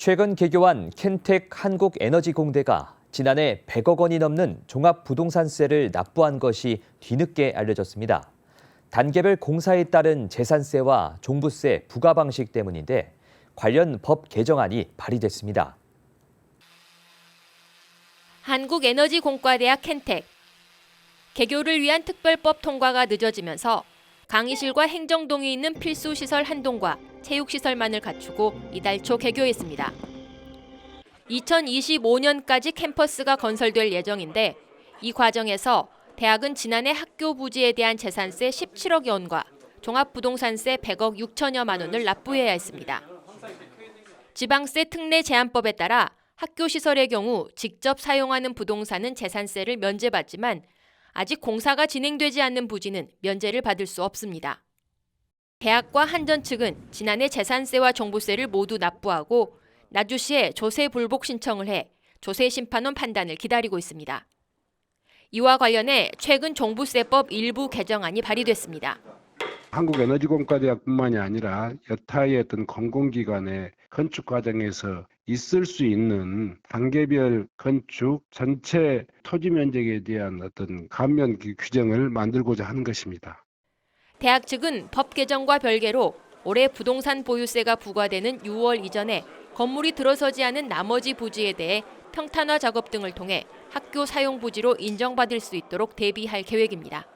최근 개교한 켄텍 한국에너지공대가 지난해 100억 원이 넘는 종합부동산세를 납부한 것이 뒤늦게 알려졌습니다. 단계별 공사에 따른 재산세와 종부세 부과 방식 때문인데 관련 법 개정안이 발의됐습니다. 한국에너지공과대학 켄텍 개교를 위한 특별법 통과가 늦어지면서 강의실과 행정동이 있는 필수 시설 한 동과 체육 시설만을 갖추고 이달 초 개교했습니다. 2025년까지 캠퍼스가 건설될 예정인데 이 과정에서 대학은 지난해 학교 부지에 대한 재산세 17억 원과 종합부동산세 100억 6천여만 원을 납부해야 했습니다. 지방세 특례 제한법에 따라 학교 시설의 경우 직접 사용하는 부동산은 재산세를 면제받지만 아직 공사가 진행되지 않는 부지는 면제를 받을 수 없습니다. 대학과 한전 측은 지난해 재산세와 종부세를 모두 납부하고 나주시에 조세 불복 신청을 해 조세 심판원 판단을 기다리고 있습니다. 이와 관련해 최근 종부세법 일부 개정안이 발의됐습니다. 한국에너지공과대학뿐만이 아니라 여타의 어떤 공공기관의 건축 과정에서 있을 수 있는 단계별 건축 전체 토지 면적에 대한 어떤 감면 규- 규정을 만들고자 하는 것입니다. 대학 측은 법 개정과 별개로 올해 부동산 보유세가 부과되는 6월 이전에 건물이 들어서지 않은 나머지 부지에 대해 평탄화 작업 등을 통해 학교 사용 부지로 인정받을 수 있도록 대비할 계획입니다.